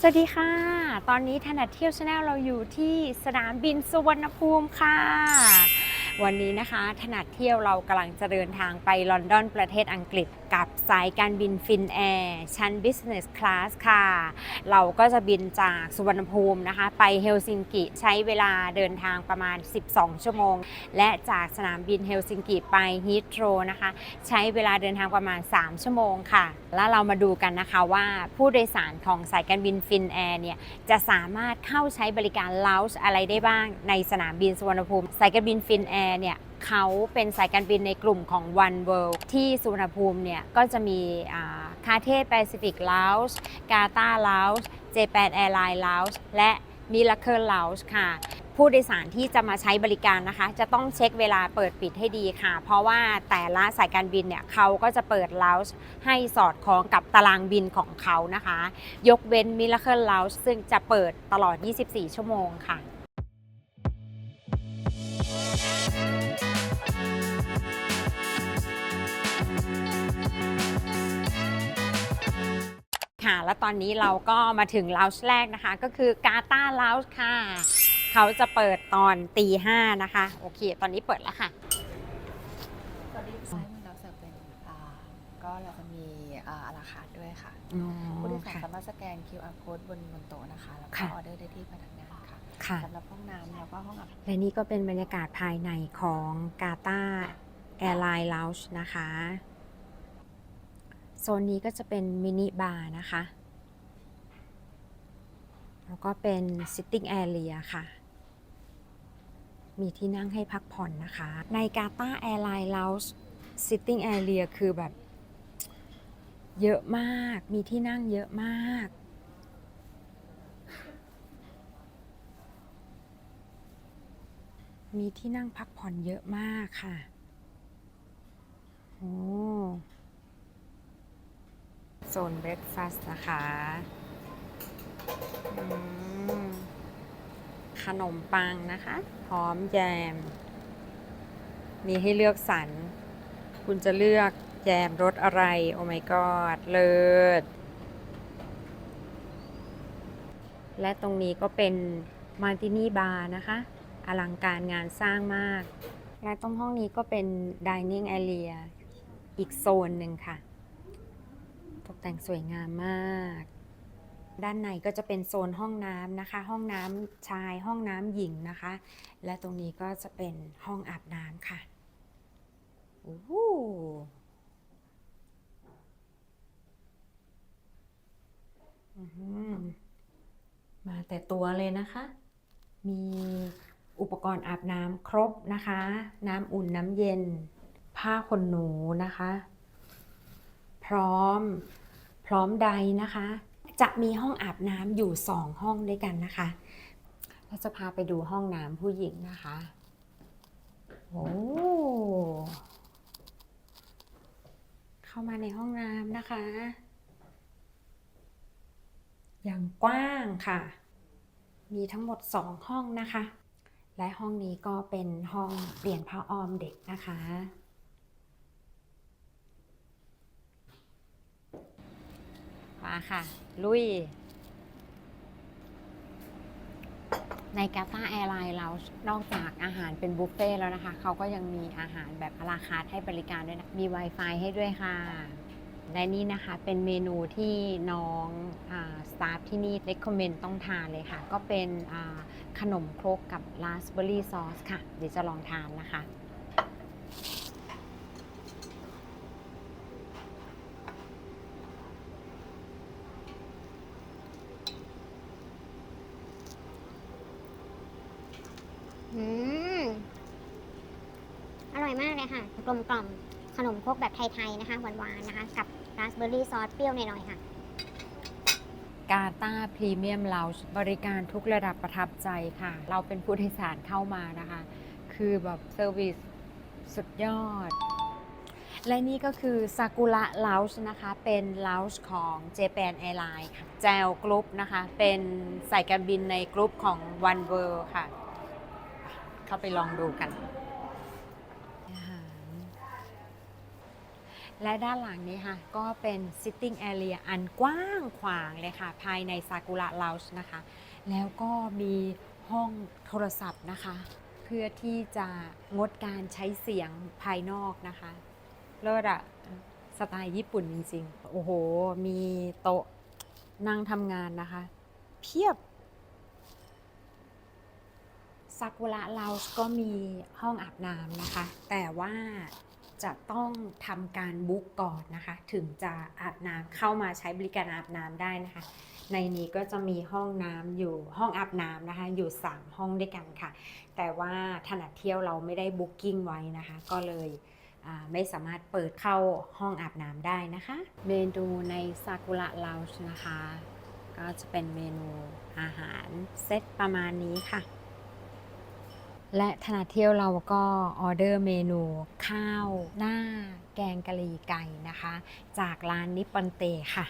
สวัสดีค่ะ ตอนนี้ถนัดเที่ยวชาแนลเราอยู่ที่สนามบินสุวรรณภูมิค่ะ วันนี้นะคะถนัดเที่ยวเรากำลังจะเดินทางไปลอนดอนประเทศอังกฤษ กับสายการบินฟินแอร์ชั้น Business Class ค่ะ เราก็จะบินจากสุวรรณภูมินะคะ ไปเฮลซิงกิใช้เวลาเดินทางประมาณ 12 ชั่วโมง และจากสนามบินเฮลซิงกิไปฮีทโรนะคะ ใช้เวลาเดินทางประมาณ 3 ชั่วโมงค่ะ แล้วเรามาดูกันนะคะว่าผู้โดยสารของสายการบินฟินแอร์เนี่ยจะสามารถเข้าใช้บริการล o ว g e อะไรได้บ้างในสนามบินสุวรรณภูมิ สายการบินฟินแอร์เนี่ยเขาเป็นสายการบินในกลุ่มของ One World ที่สุวรรณภูมิเนี่ยก็จะมีคาเทสแปซิฟิกล o ว g e กาตาล o ว g e เจแปนแอร์ไลน์ล o ว g e และมิลเคิลล o ว g e ค่ะผู้โดยสารที่จะมาใช้บริการนะคะ จะต้องเช็คเวลาเปิดปิดให้ดีค่ะ เพราะว่าแต่ละสายการบินเนี่ยเขาก็จะเปิดล o ว g e ให้สอดคล้องกับตารางบินของเขานะคะ ยกเว้น Miracle Lounge ซึ่งจะเปิดตลอด 24 ชั่วโมงค่ะ ค่ะ แล้วตอนนี้เราก็มาถึง Lounge แรกนะคะ ก็คือกาตา Lounge ค่ะ เขาจะเปิดตอนตีห้านะคะ โอเค ตอนนี้เปิดแล้วค่ะซ้ายมือเราเสิร์ฟเป็นอ่าก็เราจะมีอ่าอาราคาร์ทด้วยค่ะอ๋อผู้โดยสารค่ะสามารถสแกน QR code บนบนโต๊ะนะคะ แล้วก็ค่ะ ออเดอร์ได้ที่พนักงานค่ะค่ะ สำหรับห้องน้ำแล้วก็ห้องอาบและนี่ก็เป็นบรรยากาศภายในของกาตาแอร์ไลน์ล u ว g e นะคะ โซนนี้ก็จะเป็นมินิบาร์นะคะ แล้วก็เป็น sitting area ค่ะ มีที่นั่งให้พักผ่อนนะคะ ในกาตาแอร์ไลน์เล u ว g e sitting area คือแบบ เยอะมาก มีที่นั่งเยอะมาก มีที่นั่งพักผ่อนเยอะมากค่ะ โอ้ โซนเบรคฟาสต์นะคะขนมปังนะคะ พร้อมแยม มีให้เลือกสรร คุณจะเลือกแยมรสอะไร โอ้ my god เลิศ และตรงนี้ก็เป็นมาร์ตินี่บาร์นะคะ อลังการงานสร้างมาก และตรงห้องนี้ก็เป็น dining area อีกโซนหนึ่งค่ะ แต่งสวยงามมาก ด้านในก็จะเป็นโซนห้องน้ำนะคะ ห้องน้ำชายห้องน้ำหญิงนะคะ และตรงนี้ก็จะเป็นห้องอาบน้ำค่ะโอ้โหมาแต่ตัวเลยนะคะ มีอุปกรณ์อาบน้ำครบนะคะ น้ำอุ่นน้ำเย็น ผ้าขนหนูนะคะ พร้อม พร้อมใดนะคะ จะมีห้องอาบน้ำอยู่สองห้องด้วยกันนะคะ เราจะพาไปดูห้องน้ำผู้หญิงนะคะโอ้เข้ามาในห้องน้ำนะคะ อย่างกว้างค่ะ มีทั้งหมด 2 ห้องนะคะ และห้องนี้ก็เป็นห้องเปลี่ยนผ้าอ้อมเด็กนะคะ มาค่ะ ลุย ในกาตาแอร์ไลน์เรานอกจากอาหารเป็นบุฟเฟ่ต์แล้วนะคะ เขาก็ยังมีอาหารแบบอาราคาร์ทให้บริการด้วยนะ มี Wi-Fi ให้ด้วยค่ะ และนี่นะคะเป็นเมนูที่น้องสตาฟที่นี่ recommend ต้องทานเลยค่ะ ก็เป็นขนมครกกับราสเบอร์รี่ซอสค่ะ เดี๋ยวจะลองทานนะคะ อืม อร่อยมากเลยค่ะ กลมกล่อมขนมครกแบบไทย ๆ นะคะ หวาน ๆ นะคะ กับราสเบอร์รี่ซอสเปรี้ยวหน่อย ๆ ค่ะ กาตาพรีเมียมเราบริการทุกระดับประทับใจค่ะ เราเป็นผู้โดยสารเข้ามานะคะ คือแบบเซอร์วิสสุดยอด และนี่ก็คือซากุระล u ว g e นะคะ เป็นล u ว g e ของ Japan Airlines ค่ะแจวกรุ๊ปนะคะ เป็นสายการบินในกรุ๊ปของ One World ค่ะ เข้าไปลองดูกัน และด้านหลังนี้ค่ะ ก็เป็น sitting area อันกว้างขวางเลยค่ะ ภายในซากุระ lounge นะคะ แล้วก็มีห้องโทรศัพท์นะคะ เพื่อที่จะงดการใช้เสียงภายนอกนะคะเลิศอะสไตล์ญี่ปุ่นจริงๆ โอ้โห มีโต๊ะนั่งทำงานนะคะ เพียบ ซากุระเราก็มีห้องอาบน้ำนะคะ แต่ว่าจะต้องทำการบุ๊กก่อนนะคะ ถึงจะอาบน้ำเข้ามาใช้บริการอาบน้ำได้นะคะ ในนี้ก็จะมีห้องน้ำอยู่ห้องอาบน้ำนะคะ อยู่ 3 ห้องด้วยกันค่ะ แต่ว่าถนัดเที่ยวเราไม่ได้บุ๊กิ้งไว้นะคะ ก็เลยไม่สามารถเปิดเข้าห้องอาบน้ำได้นะคะ เมนูในซากุระเราชนะคะ ก็จะเป็นเมนูอาหารเซตประมาณนี้ค่ะ และถนัดเที่ยวเราก็ออเดอร์เมนู ข้าว หน้า แกงกะหรี่ไก่นะคะ จากร้านนิปปอนเตค่ะ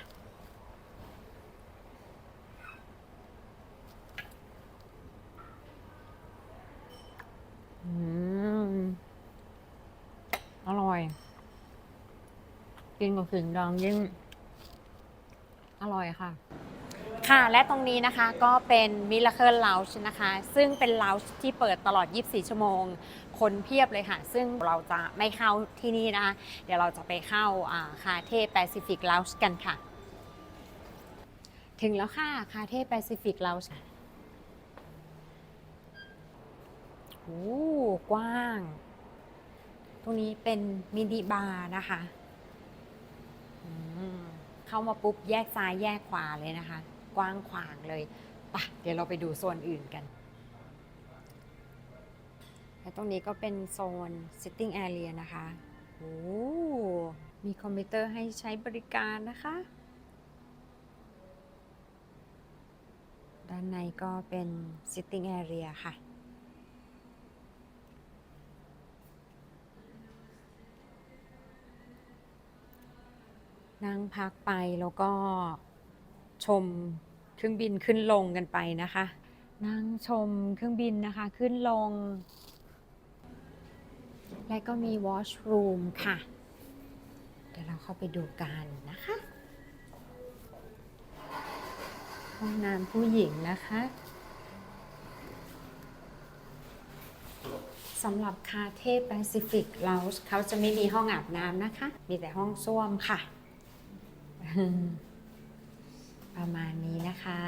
อืม อร่อย กินกับขิงดองยิ่ง อร่อยค่ะ ค่ะ และตรงนี้นะคะก็เป็น Miracle Lounge นะคะ ซึ่งเป็น Lounge ที่เปิดตลอด 24 ชั่วโมง คนเพียบเลยค่ะ ซึ่งเราจะไม่เข้าที่นี่นะคะ เดี๋ยวเราจะไปเข้าคาเท่แปซิฟิก Lounge กันค่ะ ถึงแล้วค่ะคาเท่แปซิฟิก Lounge โอ้กว้าง ตรงนี้เป็นมินิบาร์นะคะ เข้ามาปุ๊บแยกซ้ายแยกขวาเลยนะคะ กว้างขวางเลยปะเดี๋ยวเราไปดูโซนอื่นกัน และตรงนี้ก็เป็นโซน sitting area นะคะโอ้มีคอมพิวเตอร์ให้ใช้บริการนะคะ ด้านในก็เป็น sitting area ค่ะนั่งพักไปแล้วก็ชม เครื่องบินขึ้นลงกันไปนะคะ นั่งชมเครื่องบินนะคะขึ้นลง และก็มีวอชรูมค่ะ เดี๋ยวเราเข้าไปดูกันนะคะ ห้องน้ำผู้หญิงนะคะสำหรับคาเทแปซิฟิกเราเขาจะไม่มีห้องอาบน้ำนะคะ มีแต่ห้องส้วมค่ะ ประมาณนี้นะคะ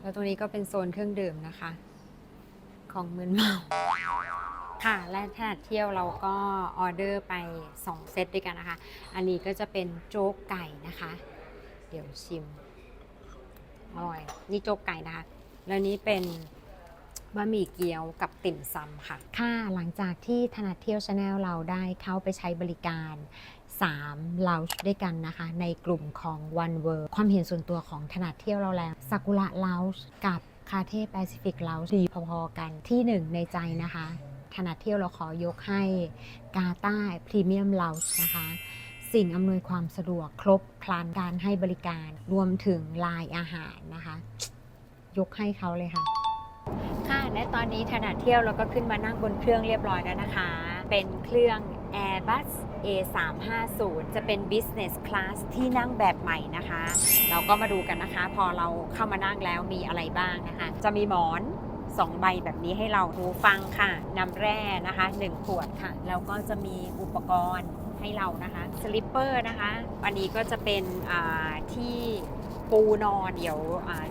แล้วตรงนี้ก็เป็นโซนเครื่องดื่มนะคะ ของมืนเมาค่ะ และถ้าเที่ยวเราก็ออเดอร์ไป 2 เซตด้วยกันนะคะ อันนี้ก็จะเป็นโจ๊กไก่นะคะ เดี๋ยวชิม อร่อย นี่โจ๊กไก่นะคะ แล้วนี้เป็นบะหมี่เกี๊ยวกับติ่มซำค่ะ ค่ะ หลังจากที่ถนัดเที่ยวชาแนลเราได้เข้าไปใช้บริการ 3 l o u n g e ด้วยกันนะคะ ในกลุ่มของ One World ความเห็นส่วนตัวของถนัดเที่ยวเราแล้วซากุระ Lounge กับคาเท่แปซิฟิก Lounge ดีพอๆกันที่หนึ่งในใจนะคะถนัดเที่ยวเราขอยกให้กาต้าพรีเมียม Lounge นะคะสิ่งอำนวยความสะดวกครบครันการให้บริการรวมถึงลายอาหารนะคะ ยกให้เขาเลยค่ะ ค่ะและตอนนี้ถนัดเที่ยวเราก็ขึ้นมานั่งบนเครื่องเรียบร้อยแล้วนะคะ เป็นเครื่อง Airbus A350 จะเป็น Business Class ที่นั่งแบบใหม่นะคะ เราก็มาดูกันนะคะ พอเราเข้ามานั่งแล้วมีอะไรบ้างนะคะ จะมีหมอน2ใบแบบนี้ให้เราหูฟังค่ะ น้ำแร่นะคะ1ขวดค่ะ แล้วก็จะมีอุปกรณ์ให้เรานะคะสลิปเปอร์นะคะ อันนี้ก็จะเป็นที่ปูนอนเดี๋ยว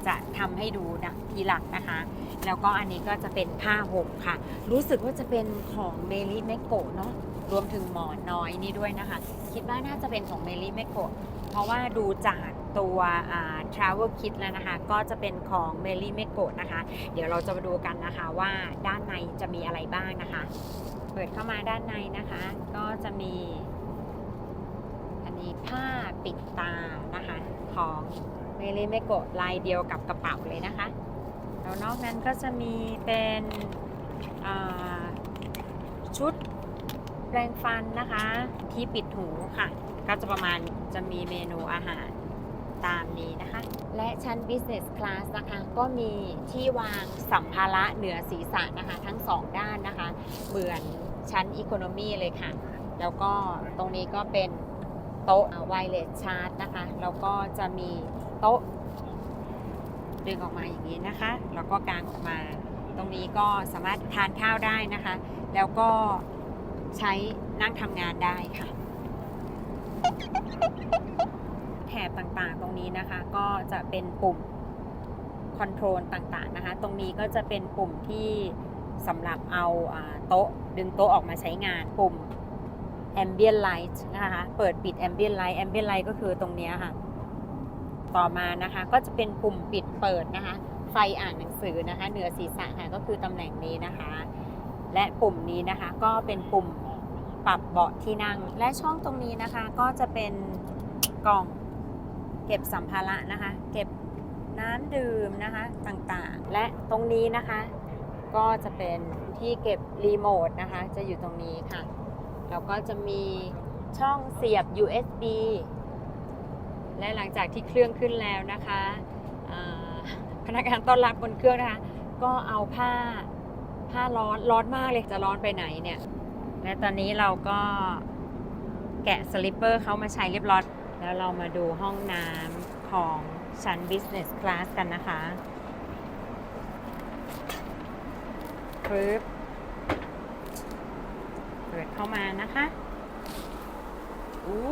จะทำให้ดูนะทีหลังนะคะ แล้วก็อันนี้ก็จะเป็นผ้าห่มค่ะ รู้สึกว่าจะเป็นของเมลิเมโกะเนาะ รวมถึงหมอนน้อยนี่ด้วยนะคะ คิดว่าน่าจะเป็นของเมลิเมโกะเพราะว่าดูจากตัวอ่า travel kit แล้วนะคะ ก็จะเป็นของเมลิเมโกะนะคะ เดี๋ยวเราจะมาดูกันนะคะว่าด้านในจะมีอะไรบ้างนะคะ เปิดเข้ามาด้านในนะคะ ก็จะมี อันนี้ผ้าปิดตานะคะ ของเมลิเมโกะลายเดียวกับกระเป๋าเลยนะคะแล้วนอกนั้นก็จะมีเป็นชุด แปรงฟันนะคะ ที่ปิดหูค่ะ ก็จะประมาณจะมีเมนูอาหารตามนี้นะคะ และชั้น business class นะคะ ก็มีที่วางสัมภาระเหนือศีรษะนะคะ ทั้งสองด้านนะคะ เหมือนชั้น economy เลยค่ะ แล้วก็ตรงนี้ก็เป็นโต๊ะไวเลสชาร์จนะคะ แล้วก็จะมีโต๊ะ ดึงออกมาอย่างนี้นะคะ แล้วก็กางออกมา ตรงนี้ก็สามารถทานข้าวได้นะคะ แล้วก็ ใช้นั่งทำงานได้ค่ะ แถบต่างๆตรงนี้นะคะ ก็จะเป็นปุ่มคอนโทรลต่างๆนะคะ ตรงนี้ก็จะเป็นปุ่มที่สำหรับเอาโต๊ะดึงโต๊ะออกมาใช้งานปุ่ม ambient light นะคะ เปิดปิด ambient light ambient light ก็คือตรงนี้ค่ะ ต่อมานะคะก็จะเป็นปุ่มปิดเปิดนะคะ ไฟอ่านหนังสือนะคะ เหนือศีรษะค่ะก็คือตำแหน่งนี้นะคะ และปุ่มนี้นะคะก็เป็นปุ่มปรับเบาะที่นั่ง และช่องตรงนี้นะคะก็จะเป็นกล่องเก็บสัมภาระนะคะ เก็บน้ำดื่มนะคะต่างๆ และตรงนี้นะคะ ก็จะเป็นที่เก็บรีโมทนะคะ จะอยู่ตรงนี้ค่ะ แล้วก็จะมีช่องเสียบ USB และหลังจากที่เครื่องขึ้นแล้วนะคะพนักงานต้อนรับบนเครื่องนะคะ ก็เอาผ้า ผ้าร้อนร้อนมากเลยจะร้อนไปไหนเนี่ย และตอนนี้เราก็แกะสลิปเปอร์เขามาใช้เรียบร้อย แล้วเรามาดูห้องน้ำของชั้น Business Class กันนะคะปึ๊บเปิดเข้ามานะคะอู้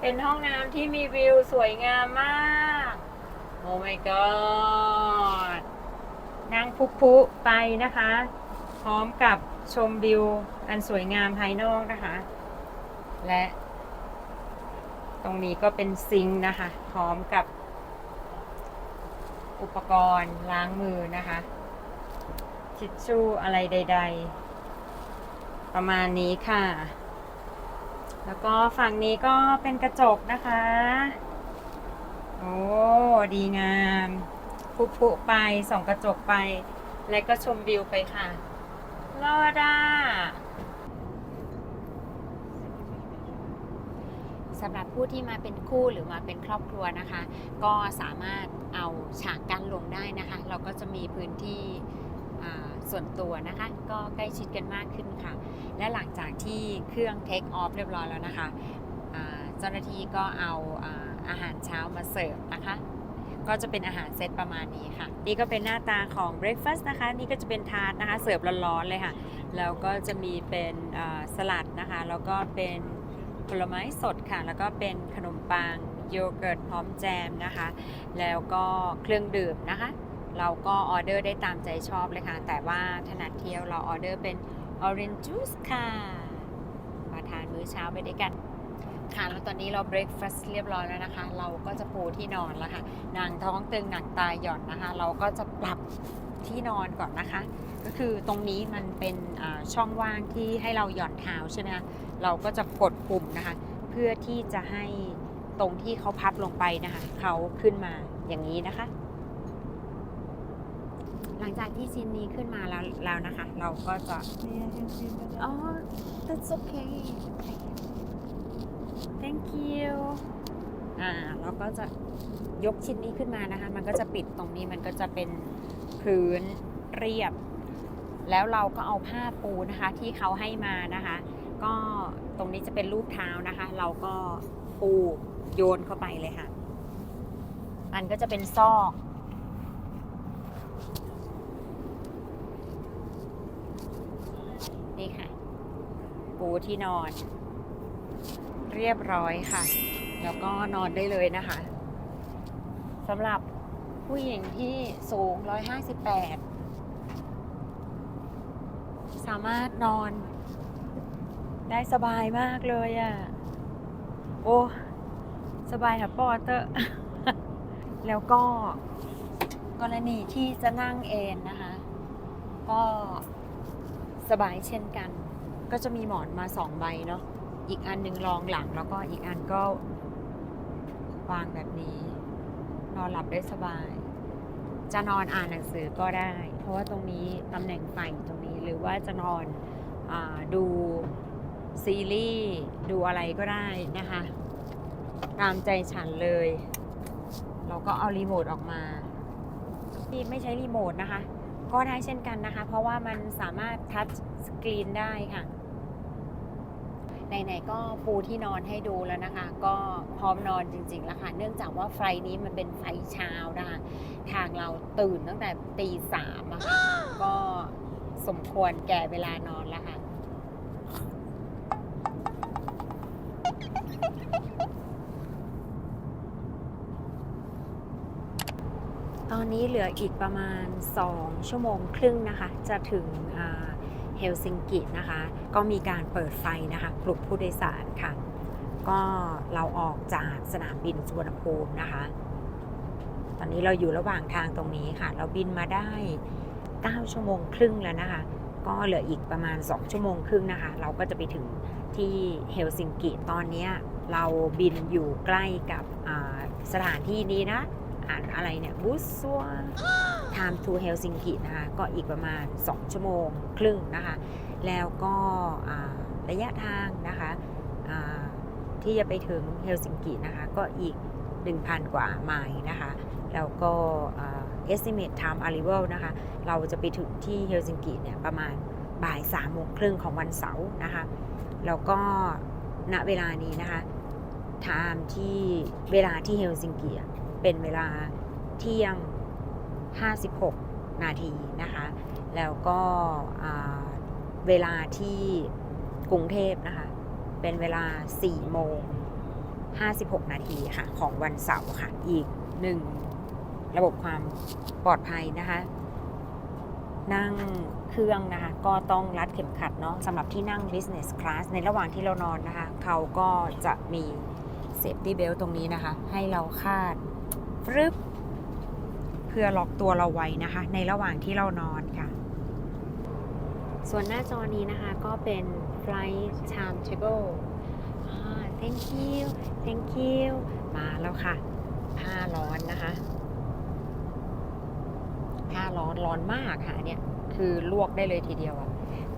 เป็นห้องน้ำที่มีวิวสวยงามมาก โอ้ my god นั่งพุกๆไปนะคะ พร้อมกับชมวิวอันสวยงามภายนอกนะคะ และ ตรงนี้ก็เป็นซิงค์นะคะ พร้อมกับ อุปกรณ์ล้างมือนะคะทิชชู่อะไรใด ๆ ประมาณนี้ค่ะ แล้วก็ฝั่งนี้ก็เป็นกระจกนะคะ โอ้ ดีงาม พุพุไปส่องกระจกไป และก็ชมวิวไปค่ะลอดาสำหรับผู้ที่มาเป็นคู่หรือมาเป็นครอบครัวนะคะ ก็สามารถเอาฉากกั้นลงได้นะคะ เราก็จะมีพื้นที่ส่วนตัวนะคะ ก็ใกล้ชิดกันมากขึ้นค่ะ และหลังจากที่เครื่อง take off เรียบร้อยแล้วนะคะเจ้าหน้าที่ก็เอาอาหารเช้ามาเสิร์ฟนะคะ ก็จะเป็นอาหารเซตประมาณนี้ค่ะ นี่ก็เป็นหน้าตาของ breakfast นะคะ นี่ก็จะเป็นทาร์ตนะคะ เสิร์ฟร้อนๆเลยค่ะ แล้วก็จะมีเป็นสลัดนะคะ แล้วก็เป็นผลไม้สดค่ะ แล้วก็เป็นขนมปังโยเกิร์ตพร้อมแจมนะคะ แล้วก็เครื่องดื่มนะคะ เราก็ออเดอร์ได้ตามใจชอบเลยค่ะ แต่ว่าถนัดเที่ยวเราออเดอร์เป็น orange juice ค่ะมาทานมื้อเช้าไปด้วยกัน ค่ะแล้วตอนนี้เรา breakfast เรียบร้อยแล้วนะคะ เราก็จะปูที่นอนแล้วค่ะหนังท้องตึงหนังตาหย่อนนะคะ เราก็จะปรับที่นอนก่อนนะคะ ก็คือตรงนี้มันเป็นช่องว่างที่ให้เราหย่อนเท้าใช่ไหมคะเราก็จะกดปุ่มนะคะ เพื่อที่จะให้ตรงที่เขาพับลงไปนะคะเขาขึ้นมาอย่างนี้นะคะ หลังจากที่ซีนนี้ขึ้นมาแล้วแล้วนะคะ เราก็จะอ๋อ that's okay thank you อ่าเราก็จะยกชิ้นนี้ขึ้นมานะคะ มันก็จะปิดตรงนี้มันก็จะเป็นพื้นเรียบ แล้วเราก็เอาผ้าปูนะคะที่เขาให้มานะคะ ก็ตรงนี้จะเป็นรูปเท้านะคะ เราก็ปูโยนเข้าไปเลยค่ะ มันก็จะเป็นซอกนี่ค่ะ ปูที่นอน เรียบร้อยค่ะ แล้วก็นอนได้เลยนะคะสำหรับผู้หญิงที่สูง 158 สามารถนอน ได้สบายมากเลยอะ่ะ โอ้ สบายค่ะปอเตอร์ แล้วก็กรณีที่จะนั่งเอนนะคะ ก็สบายเช่นกัน ก็จะมีหมอนมาสองใบเนาะ อีกอันหนึ่งรองหลังแล้วก็อีกอันก็วางแบบนี้ นอนหลับได้สบาย จะนอนอ่านหนังสือก็ได้ เพราะว่าตรงนี้ตำแหน่งไฟตรงนี้หรือว่าจะนอนอดูซีรีส์ดูอะไรก็ได้นะคะ ตามใจฉันเลย เราก็เอารีโมทออกมา ที่ไม่ใช้รีโมทนะคะ ก็ได้เช่นกันนะคะ เพราะว่ามันสามารถทัชสกรีนได้ค่ะ ไหนๆก็ปูที่นอนให้ดูแล้วนะคะ ก็พร้อมนอนจริงๆแล้วค่ะ เนื่องจากว่าไฟล์นี้มันเป็นไฟล์เช้านะคะ ทางเราตื่นตั้งแต่ตีสามอะค่ะ ก็สมควรแก่เวลานอนแล้วค่ะตอนนี้เหลืออีกประมาณ 2 ชั่วโมงครึ่งนะคะ จะถึง เฮลซิงกินะคะ ก็มีการเปิดไฟนะคะปลุกผู้โดยสารค่ะ ก็เราออกจากสนามบินสุวรรณภูมินะคะ ตอนนี้เราอยู่ระหว่างทางตรงนี้ค่ะ เราบินมาได้ 9 ชั่วโมงครึ่งแล้วนะคะ ก็เหลืออีกประมาณ 2 ชั่วโมงครึ่งนะคะ เราก็จะไปถึงที่เฮลซิงกิตอนนี้เราบินอยู่ใกล้กับสถานที่นี้นะ อ่านอะไรเนี่ยบุสซัว Time to Helsinki นะคะก็อีกประมาณ 2 ชั่วโมงครึ่งนะคะ แล้วก็ระยะทางนะคะที่จะไปถึงเฮลซิงกินะคะก็อีก 1,000 กว่าไมล์นะคะ แล้วก็ estimate time arrival นะคะ เราจะไปถึงที่เฮลซิงกิเนี่ยประมาณบ่าย3โมงครึ่งของวันเสาร์นะคะ แล้วก็ณเวลานี้นะคะ time ที่เวลาที่เฮลซิงกิอะเป็นเวลาเที่ยง 56 นาทีนะคะ แล้วก็เวลาที่กรุงเทพนะคะ เป็นเวลา 4 โมง 56 นาทีค่ะ ของวันเสาร์ค่ะ อีกหนึ่งระบบความปลอดภัยนะคะ นั่งเครื่องนะคะ ก็ต้องรัดเข็มขัดเนาะสำหรับที่นั่ง business class ในระหว่างที่เรานอนนะคะ เขาก็จะมี safety belt ตรงนี้นะคะ ให้เราคาดฟรึบ พื่อล็อกตัวเราไว้นะคะ ในระหว่างที่เรานอนค่ะ ส่วนหน้าจอนี้นะคะก็เป็น flight timetable อ่า thank you thank you มาแล้วค่ะ ผ้าร้อนนะคะ ผ้าร้อนร้อนมากค่ะ เนี่ยคือลวกได้เลยทีเดียวอะ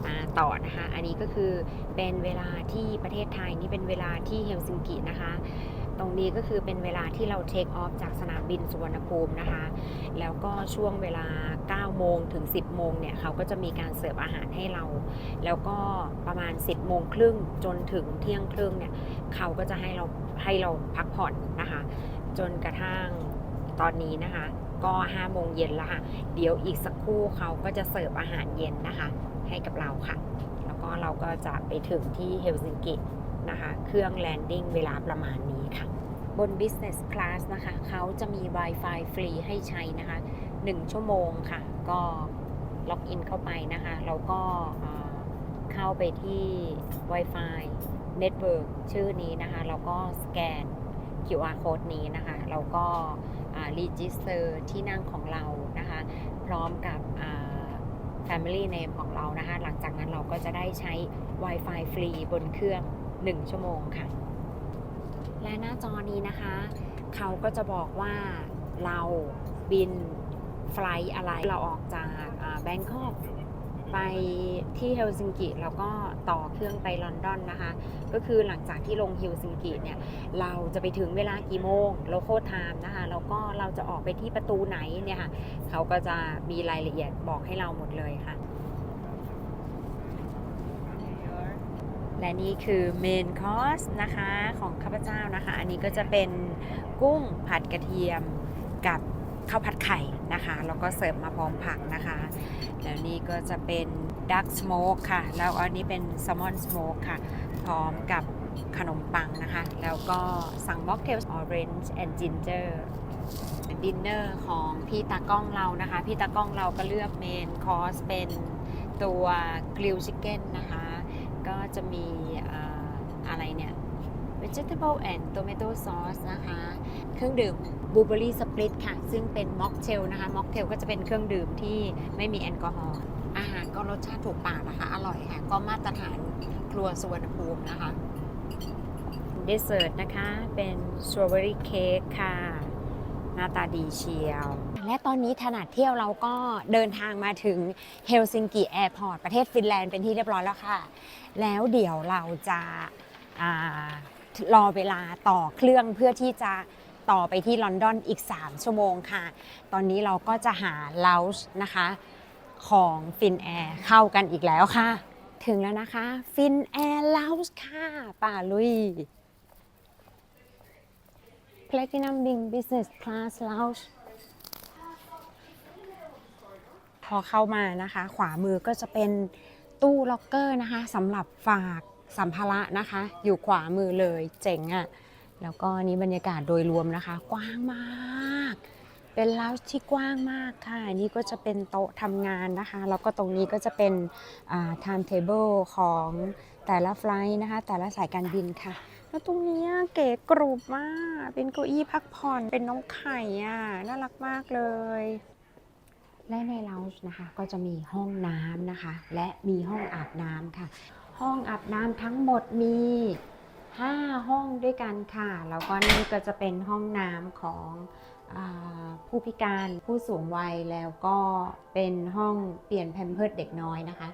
มาต่อนะคะ อันนี้ก็คือเป็นเวลาที่ประเทศไทยนี่เป็นเวลาที่เฮลซิงกินะคะ ตรงนี้ก็คือเป็นเวลาที่เราเทคออฟจากสนามบินสุวรรณภูมินะคะ แล้วก็ช่วงเวลา 9 โมงถึง 10 โมงเนี่ยเขาก็จะมีการเสิร์ฟอาหารให้เรา แล้วก็ประมาณ 10 โมงครึ่งจนถึงเที่ยงครึ่งเนี่ยเขาก็จะให้เราให้เราพักผ่อนนะคะ จนกระทั่งตอนนี้นะคะ ก็5โมงเย็นแล้วค่ะ เดี๋ยวอีกสักครู่เขาก็จะเสิร์ฟอาหารเย็นนะคะ ให้กับเราค่ะ แล้วก็เราก็จะไปถึงที่เฮลซิงกิ นะคะ เครื่องแลนดิ้งเวลาประมาณนี้ค่ะ บน Business Class นะคะ เขาจะมี Wi-Fi ฟรีให้ใช้นะคะ 1 ชั่วโมงค่ะ ก็ล็อกอินเข้าไปนะคะ แล้วก็เข้าไปที่ Wi-Fi Network ชื่อนี้นะคะ แล้วก็สแกน QR code นี้นะคะ แล้วก็รีจิสเตอร์ที่นั่งของเรานะคะ พร้อมกับ Family Name ของเรานะคะ หลังจากนั้นเราก็จะได้ใช้ Wi-Fi ฟรีบนเครื่อง 1 ชั่วโมงค่ะ และหน้าจอนี้นะคะ เขาก็จะบอกว่าเราบินไฟล์อะไรเราออกจากแบงคอกไปที่เฮลซิงกิแล้วก็ต่อเครื่องไปลอนดอนนะคะ ก็คือหลังจากที่ลงเฮลซิงกิเนี่ย เราจะไปถึงเวลากี่โมงโลโก้ไทม์นะคะ แล้วก็เราจะออกไปที่ประตูไหนเนี่ยค่ะ เขาก็จะมีรายละเอียดบอกให้เราหมดเลยค่ะ และนี่คือเมนคอร์สนะคะของข้าพเจ้านะคะ อันนี้ก็จะเป็นกุ้งผัดกระเทียมกับข้าวผัดไข่นะคะแล้วก็เสิร์ฟมาพร้อมผักนะคะแล้วนี่ก็จะเป็นดักสโมกค่ะ แล้วอันนี้เป็นแซลมอนสโมกค่ะ พร้อมกับขนมปังนะคะ แล้วก็สั่งม็อกเทลออเรนจ์แอนด์จินเจอร์ดินเนอร์ของพี่ตากล้องเรานะคะ พี่ตากล้องเราก็เลือกเมนคอร์สเป็นตัวกริลชิคเก้นนะคะ จะมีอะไรเนี่ย vegetable and tomato sauce นะคะ เครื่องดื่ม blueberry split ค่ะ ซึ่งเป็นม็อกเทลนะคะม็อกเทลก็จะเป็นเครื่องดื่มที่ไม่มีแอลกอฮอล์อาหารก็รสชาติถูกปากนะคะ อร่อยค่ะ ก็มาตรฐานครัวสุวรรณภูมินะคะเดสเซอร์ตนะคะ เป็นสตรอเบอรี่เค้กค่ะ หน้าตาดีเชียว และตอนนี้ถนัดเที่ยวเราก็เดินทางมาถึงเฮลซิงกิแอร์พอร์ตประเทศฟินแลนด์เป็นที่เรียบร้อยแล้วค่ะ แล้วเดี๋ยวเราจะรอเวลาต่อเครื่องเพื่อที่จะต่อไปที่ลอนดอนอีก 3 ชั่วโมงค่ะ ตอนนี้เราก็จะหาเลาส์นะคะของฟินแอร์เข้ากันอีกแล้วค่ะ ถึงแล้วนะคะฟินแอร์เล u วส์ค่ะป่าลุย Platinum Bing Business Class Lounge พอเข้ามานะคะ ขวามือก็จะเป็นตู้ล็อกเกอร์นะคะสำหรับฝากสัมภาระนะคะ อยู่ขวามือเลยเจ๋งอะ่ะแล้วก็นี้บรรยากาศโดยรวมนะคะ กว้างมาก เป็นลาวที่กว้างมากค่ะ นี่ก็จะเป็นโต๊ะทำงานนะคะ แล้วก็ตรงนี้ก็จะเป็นอ่า time table ของแต่ละไฟล์นะคะ แต่ละสายการบินค่ะ แล้วตรงนี้เก๋กรุบมาก เป็นเก้าอี้พักผ่อน เป็นน้องไข่อะ น่ารักมากเลย และในล o ว g e นะคะก็จะมีห้องน้ำนะคะ และมีห้องอาบน้ำค่ะ ห้องอาบน้ำทั้งหมดมี 5 ห้องด้วยกันค่ะแล้วก็นี่ก็จะเป็นห้องน้ำของอผู้พิการผู้สูงวัยแล้วก็เป็นห้องเปลี่ยนแพมเพิร์ดเด็กน้อยนะคะ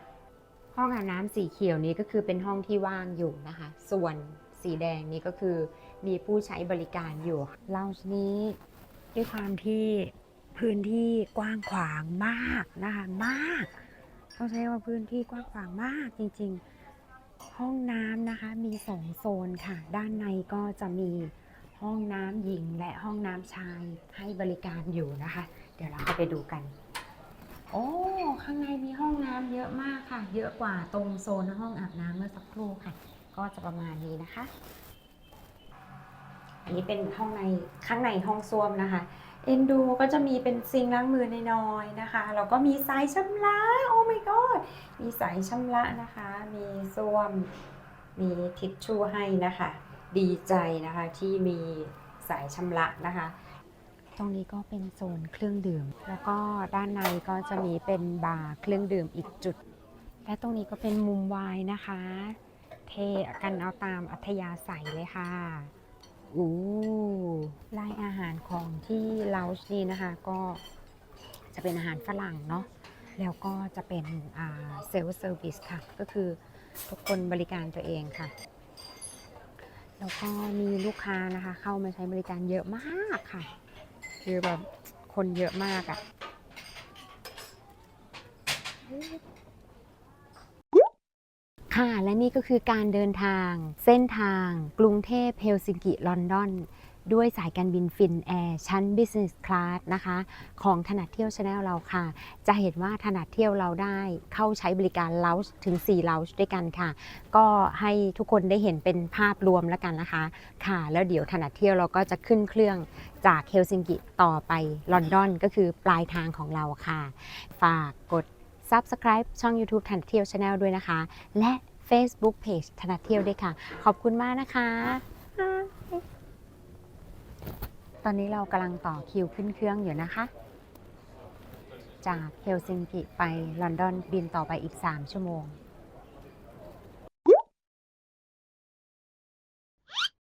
ห้องอาบน้ำสีเขียวนี้ก็คือเป็นห้องที่ว่างอยู่นะคะ ส่วนสีแดงนี้ก็คือมีผู้ใช้บริการอยู่เลานี้ด้วยความที่ พื้นที่กว้างขวางมากนะคะมากต้องใช้ว่าพื้นที่กว้างขวางมากจริงๆ ห้องน้ำนะคะมีสองโซนค่ะ ด้านในก็จะมีห้องน้ำหญิงและห้องน้ำชายให้บริการอยู่นะคะ เดี๋ยวเราก็ไปดูกัน โอ้ข้างในมีห้องน้ำเยอะมากค่ะ เยอะกว่าตรงโซนห้องอาบน้ำเมื่อสักครู่ค่ะ ก็จะประมาณนี้นะคะ อันนี้เป็นห้องในข้างในห้องส้วมนะคะ เอ็นดูก็จะมีเป็นซิงล้างมือใน้อยนะคะแล้วก็มีสายชำระโอ้ my god มีสายชำระนะคะ มีส้วม มีทิชชู่ให้นะคะ ดีใจนะคะที่มีสายชำระนะคะ ตรงนี้ก็เป็นโซนเครื่องดื่ม แล้วก็ด้านในก็จะมีเป็นบาร์เครื่องดื่มอีกจุด และตรงนี้ก็เป็นมุมวายนะคะ เทกันเอาตามอัธยาศัยเลยค่ะ อู้รายอาหารของที่เลาชนี้นะคะ ก็จะเป็นอาหารฝรั่งเนาะแล้วก็จะเป็นเซลฟ์เซอร์วิสค่ะ ก็คือทุกคนบริการตัวเองค่ะ แล้วก็มีลูกค้านะคะ เข้ามาใช้บริการเยอะมากค่ะ คือแบบคนเยอะมากอะ่ะ ค่ะ และนี่ก็คือการเดินทาง เส้นทาง กรุงเทพเฮลซิงกิ ลอนดอน ด้วยสายการบินฟินแอร์ชั้น Business Class นะคะ ของถนัดเที่ยวชาแนลเราค่ะ จะเห็นว่าถนัดเที่ยวเราได้เข้าใช้บริการเลาส์ถึง 4 เลาส์ด้วยกันค่ะ ก็ให้ทุกคนได้เห็นเป็นภาพรวมแล้วกันนะคะ ค่ะ แล้วเดี๋ยวถนัดเที่ยวเราก็จะขึ้นเครื่องจากเฮลซิงกิต่อไปลอนดอนก็คือปลายทางของเราค่ะ ฝากกด Subscribe ช่อง YouTube ถนัดเที่ยว Channel ด้วยนะคะ และ Facebook Page ถนัดเที่ยวด้วยค่ะ ขอบคุณมากนะคะ ตอนนี้เรากำลังต่อคิวขึ้นเครื่องอยู่นะคะ จากเฮลซิงกิไปลอนดอนบินต่อไปอีก 3 ชั่วโมง